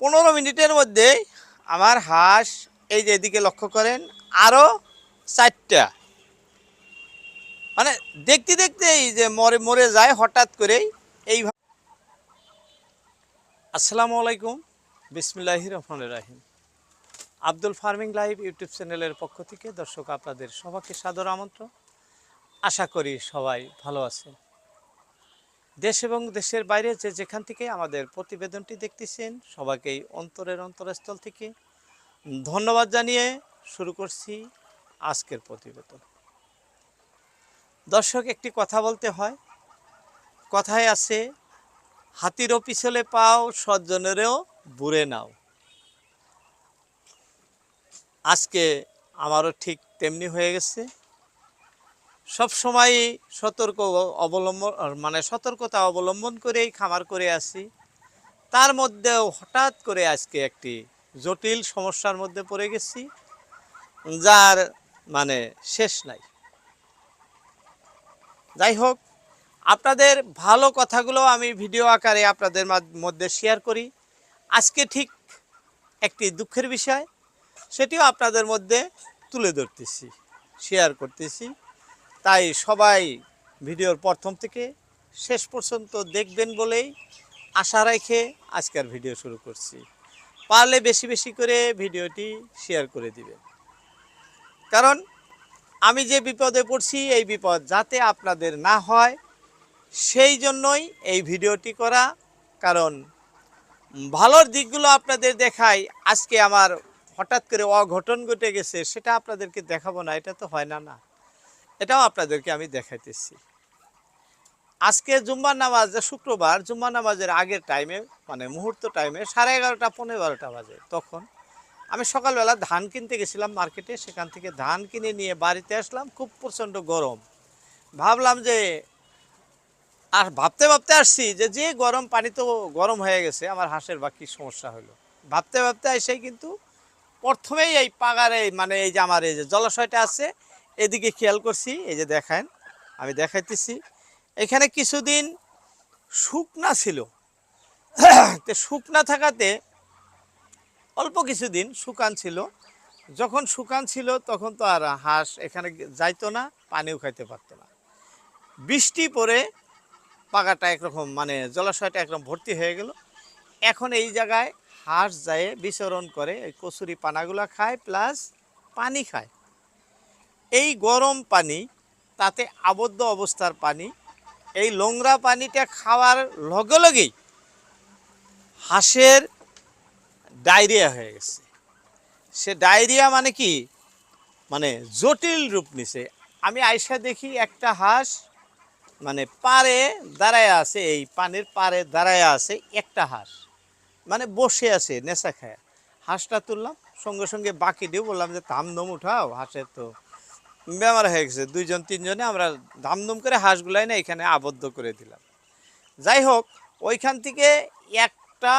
পনেরো মিনিটের মধ্যে আমার হাঁস এই যে এদিকে লক্ষ্য করেন আরও চারটা। মানে দেখতে দেখতেই যে মরে মরে যায় হঠাৎ করেই এই আসসালামু আলাইকুম। বিসমিল্লাহি রহমান রাহিম। আব্দুল ফার্মিং লাইভ ইউটিউব চ্যানেলের পক্ষ থেকে দর্শক আপনাদের সবাইকে সাদর আমন্ত্রণ। আশা করি সবাই ভালো আছেন। দেশ এবং দেশের বাইরে যে যেখান থেকে আমাদের প্রতিবেদনটি দেখতেছেন, সবাইকেই অন্তরের অন্তরস্থল থেকে ধন্যবাদ জানিয়ে শুরু করছি আজকের প্রতিবেদন। দর্শক, একটি কথা বলতে হয়। কথায় আছে, হাতিরও পিছলে পাও সজ্জনেরও বুড়ে নাও। আজকে আমারও ঠিক তেমনি হয়ে গেছে। সব সময় সতর্ক অবলম্বন মানে সতর্কতা অবলম্বন করেই খামার করে আসি। তার মধ্যেও হঠাৎ করে আজকে একটি জটিল সমস্যার মধ্যে পড়ে গেছি, যার মানে শেষ নাই। যাই হোক, আপনাদের ভালো কথাগুলো আমি ভিডিও আকারে আপনাদের মধ্যে শেয়ার করি। আজকে ঠিক একটি দুঃখের বিষয়, সেটিও আপনাদের মধ্যে তুলে ধরতেছি, শেয়ার করতেছি। তাই সবাই ভিডিওর প্রথম থেকে শেষ পর্যন্ত দেখবেন বলেই আশা রেখে আজকের ভিডিও শুরু করছি। পারলে বেশি বেশি করে ভিডিওটি শেয়ার করে দিবেন। কারণ আমি যে বিপদে পড়ছি, এই বিপদ যাতে আপনাদের না হয়, সেই জন্যই এই ভিডিওটি করা। কারণ ভালোর দিকগুলো আপনাদের দেখাই, আজকে আমার হঠাৎ করে অঘটন ঘটে গেছে, সেটা আপনাদেরকে দেখাবো না, এটা তো হয় না না। এটাও আপনাদেরকে আমি দেখাইতেছি। আজকে জুম্মার নামাজ শুক্রবার, জুম্মার নামাজের আগের টাইমে মানে মুহূর্ত টাইমে সাড়ে এগারোটা পনেরো বারোটা বাজে। তখন আমি সকালবেলা ধান কিনতে গেছিলাম মার্কেটে সেখান থেকে ধান কিনে নিয়ে বাড়িতে আসলাম, খুব প্রচণ্ড গরম। ভাবলাম যে, আর ভাবতে ভাবতে আসছি যে যে গরম পানি তো গরম হয়ে গেছে, আমার হাঁসের বাকি সমস্যা হলো। ভাবতে ভাবতে এসেই কিন্তু প্রথমেই এই পাগারে মানে এই যে আমার এই যে জলাশয়টা আছে এদিকে খেয়াল করছি, এই যে দেখেন, আমি দেখাইতেছি। এখানে কিছুদিন শুকনা ছিল। তো শুকনা থাকাতে অল্প কিছুদিন শুকান ছিল। যখন শুকান ছিল, তখন তো আর হাঁস এখানে যাইতো না, পানিও খাইতে পারতো না। বৃষ্টি পরে পাকাটা একরকম মানে জলাশয়টা একরকম ভর্তি হয়ে গেল। এখন এই জায়গায় হাঁস যায়, বিচরণ করে, এই কচুরি পানাগুলো খায়, প্লাস পানি খায়। এই গরম পানি, তাতে আবদ্ধ অবস্থার পানি, এই নোংরা পানিটা খাওয়ার লগে লগেই হাঁসের ডায়রিয়া হয়ে গেছে। সে ডায়রিয়া মানে কি? মানে জটিল রূপ নিছে। আমি আয়সা দেখি একটা হাঁস মানে পারে দাঁড়ায় আছে, এই পানির পারে দাঁড়ায় আছে একটা হাঁস। মানে বসে আছে, নেশা খায়। হাঁসটা তুললাম, সঙ্গে সঙ্গে বাকি দিয়ে বললাম যে ধামধম উঠাও, হাঁসের তো বেমার হয়ে গেছে। দুইজন, তিনজনে আমরা ধামধুম করে হাঁসগুলাই না এখানে আবদ্ধ করে দিলাম। যাই হোক, ওইখান থেকে একটা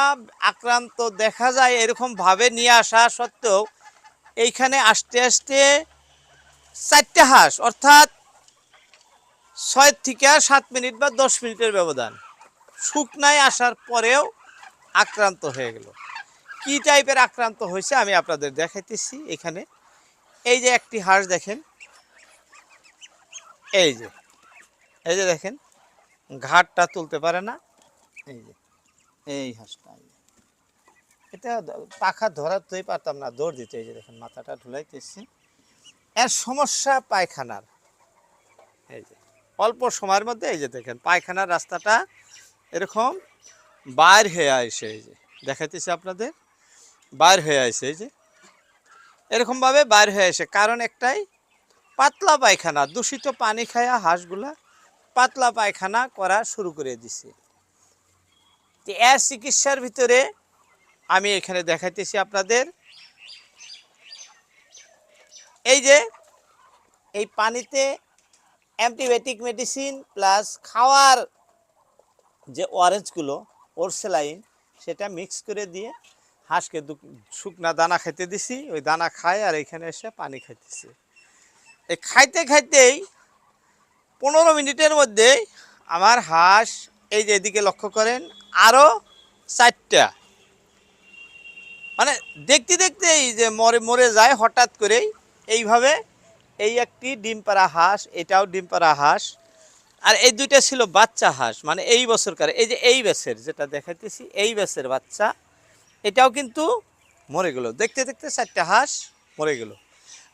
আক্রান্ত দেখা যায় এরকম ভাবে নিয়ে আসা সত্ত্বেও এইখানে আস্তে আস্তে চারটে হাঁস, অর্থাৎ ছয় থেকে সাত মিনিট বা দশ মিনিটের ব্যবধান শুকনায় আসার পরেও আক্রান্ত হয়ে গেল। কি টাইপের আক্রান্ত হয়েছে আমি আপনাদের দেখাইতেছি এখানে। এই যে একটি হাঁস দেখেন এই যে এই যে দেখেন, ঘাটটা তুলতে পারে না। এই যে, এই হাঁসটা। এটা পাখা ধরাতেই পারতাম না, দৌড় দিতে। এই যে দেখেন, মাথাটা ঢুলাইতেছি। এর সমস্যা পায়খানার। এই যে, অল্প সময়ের মধ্যে এই যে দেখেন, পায়খানার রাস্তাটা এরকম বাইর হয়ে আসে, এই যে। দেখাইতেছি আপনাদের, বাইর হয়ে আসে, এই যে। এরকমভাবে বাইর হয়ে আসে। কারণ একটাই পাতলা পায়খানা, দূষিত পানি খায়া হাঁসগুলা পাতলা পায়খানা করা শুরু করে দিছে। এর চিকিৎসার ভিতরে আমি এখানে দেখাইতেছি আপনাদের। এই যে, এই পানিতে অ্যান্টিবায়োটিক মেডিসিন প্লাস খাওয়ার যে অরেঞ্জগুলো ওরসেলাইন সেটা মিক্স করে দিয়ে হাঁসকে শুকনা দানা খাইতে দিছি, ওই দানা খায় আর এখানে এসে পানি খাইতেছে। এই খাইতে খাইতেই পনেরো মিনিটের মধ্যে আমার হাঁস এই যে এদিকে লক্ষ্য করেন আরও চারটা। মানে দেখতে দেখতে এই যে মরে মরে যায় হঠাৎ করেই। এইভাবে এই একটি ডিম পাড়া হাঁস, এটাও ডিম পাড়া হাঁস। আর এই দুইটা ছিল বাচ্চা হাঁস মানে এই বছরকার, এই যে এই ব্যাসের যেটা দেখাইতেছি, এই ব্যাসের বাচ্চা। এটাও কিন্তু মরে গেল। দেখতে দেখতে চারটা হাঁস মরে গেল।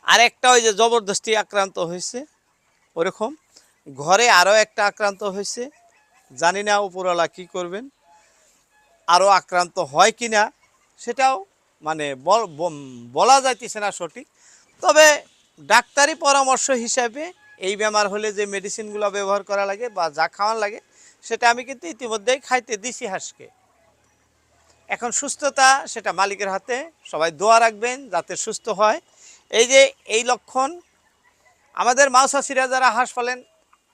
আর একটা ওই যে জবরদস্তি আক্রান্ত হয়েছে, ওরকম। ঘরে আরও একটা আক্রান্ত হয়েছে। জানি না উপরওয়ালা কী করবেন আরও আক্রান্ত হয় কি না সেটাও মানে বল- বলা যাইতেছে না সঠিক। তবে ডাক্তারি পরামর্শ হিসাবে এই বেমার হলে যে মেডিসিনগুলো ব্যবহার করা লাগে বা যা খাওয়ান লাগে, সেটা আমি কিন্তু ইতিমধ্যেই খাইতে দিছি হাঁসকে। এখন সুস্থতা, সেটা মালিকের হাতে। সবাই দোয়া রাখবেন যাতে সুস্থ হয়। এই যে এই লক্ষণ, আমাদের মাউসাসিরা যারা হাঁস পালেন,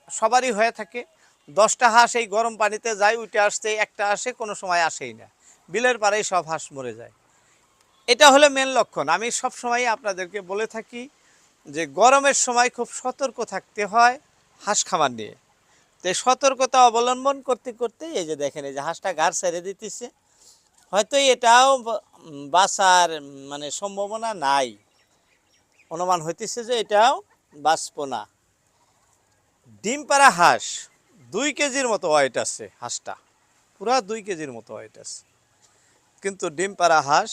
সবারই হয়ে থাকে। দশটা হাঁস এই গরম পানিতে যায়, উঠে আসতে একটা আসে, কোনো সময় আসেই না। বিলের পাড়েই সব হাঁস মরে যায়। এটা হলো মেন লক্ষণ। আমি সব সময় আপনাদেরকে বলে থাকি যে, গরমের সময় খুব সতর্ক থাকতে হয় হাঁস খামার নিয়ে। তো সতর্কতা অবলম্বন করতে করতে, এই যে দেখেন, এই যে হাঁসটা গার ছেড়ে দিতেছে। হয়তো এটাও বাঁচার মানে সম্ভাবনা নাই। অনুমান হইতেছে যে এটাও বাঁচব না ডিম পাড়া হাঁস দুই কেজির মতো ওয়েট আছে হাঁসটা। পুরা দুই কেজির মতো ওয়েট আছে। কিন্তু ডিম পাড়া হাঁস,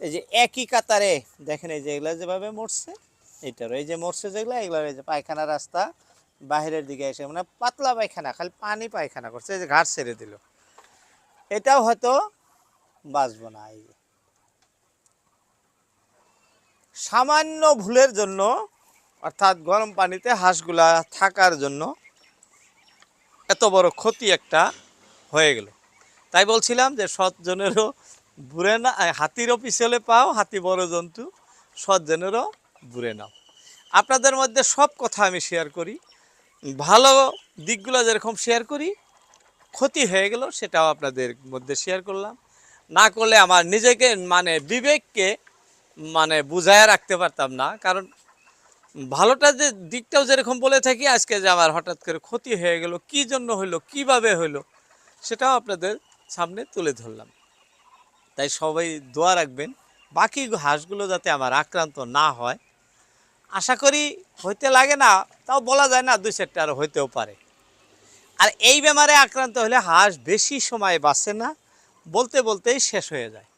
এই যে একই কাতারে, দেখেন এই যে এগুলা যেভাবে মরছে, এইটারও এই যে মরছে যেগুলো, এগুলোর এই যে পায়খানা রাস্তা বাইরের দিকে এসে মানে পাতলা পায়খানা, খালি পানি পায়খানা করছে, এই যে ঘাট ছেড়ে দিল। এটাও হয়তো বাঁচবো না, এই যে সামান্য ভুলের জন্য, অর্থাৎ গরম পানিতে হাঁসগুলা থাকার জন্য এত বড় ক্ষতি একটা হয়ে গেল। তাই বলছিলাম যে সৎজনেরও বুড়ে না হাতিরও পিছলে পাও, হাতি বড় জন্তু সৎজনেরও বুড়ে নাও। আপনাদের মধ্যে সব কথা আমি শেয়ার করি। ভালো দিকগুলো যেরকম শেয়ার করি, ক্ষতি হয়ে গেল সেটাও আপনাদের মধ্যে শেয়ার করলাম। না করলে আমার নিজেকে মানে বিবেককে মানে বুঝায় রাখতে পারতাম না। কারণ ভালোটা যে দিকটাও যেরকম বলে থাকি, আজকে যে আমার হঠাৎ করে ক্ষতি হয়ে গেল, কি জন্য হইল, কীভাবে হইল, সেটাও আপনাদের সামনে তুলে ধরলাম। তাই সবাই দোয়া রাখবেন, বাকি হাঁসগুলো যাতে আমার আক্রান্ত না হয়। আশা করি হইতে লাগে না, তাও বলা যায় না, দুই চারটা আরও হইতেও পারে। আর এই বেমারে আক্রান্ত হলে হাঁস বেশি সময় বাঁচে না, বলতে বলতেই শেষ হয়ে যায়।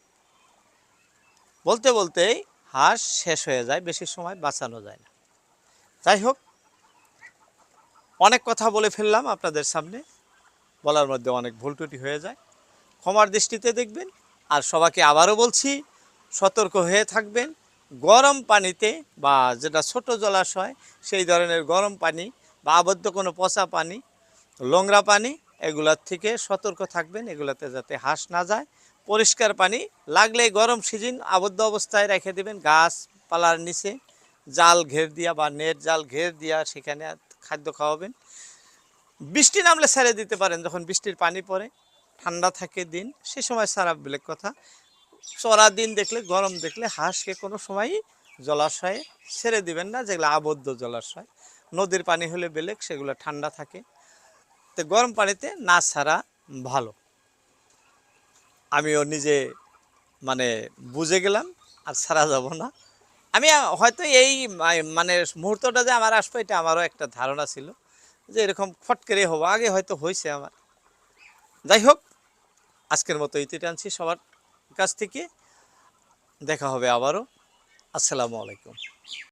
বলতে বলতেই হাঁস শেষ হয়ে যায়, বেশি সময় বাঁচানো যায় না। যাই হোক, অনেক কথা বলে ফেললাম আপনাদের সামনে। বলার মধ্যে অনেক ভুল হয়ে যায়। ক্ষমার দৃষ্টিতে দেখবেন, আর সবাইকে আবারও বলছি, সতর্ক হয়ে থাকবেন। গরম পানিতে বা যেটা ছোট জলাশয়, সেই ধরনের গরম পানি বা আবদ্ধ কোনো পচা পানি, নোংরা পানি, এগুলার থেকে সতর্ক থাকবেন। এগুলাতে যাতে হাঁস না যায় পরিষ্কার পানি লাগলে গরম সিজন, আবদ্ধ অবস্থায় রেখে দেবেন। গাছপালার নিচে জাল ঘের দিয়া বা নেট জাল ঘের দিয়া সেখানে খাদ্য খাওয়াবেন। বৃষ্টি নামলে ছেড়ে দিতে পারেন, যখন বৃষ্টির পানি পড়ে, ঠান্ডা থাকে দিন, সে সময় সারা বেলেগ কথা। চড়া দিন দেখলে, গরম দেখলে হাঁসকে কোনো সময়ই জলাশয়ে ছেড়ে দিবেন না, যেগুলো আবদ্ধ জলাশয়। নদীর পানি হলে বেলেগ সেগুলো ঠান্ডা থাকে। তো গরম পানিতে না ছাড়া ভালো। আমিও নিজে মানে বুঝে গেলাম আর ছাড়া যাব না। আমি হয়তো এই মানে মুহূর্তটা যে আমার আসবে এটা আমারও একটা ধারণা ছিল যে এরকম ফট করে হব। আগে হয়তো হয়েছে আমার। যাই হোক, আজকের মতো ইতি টানছি সবার কাছ থেকে। দেখা হবে আবারও। আসসালামু আলাইকুম।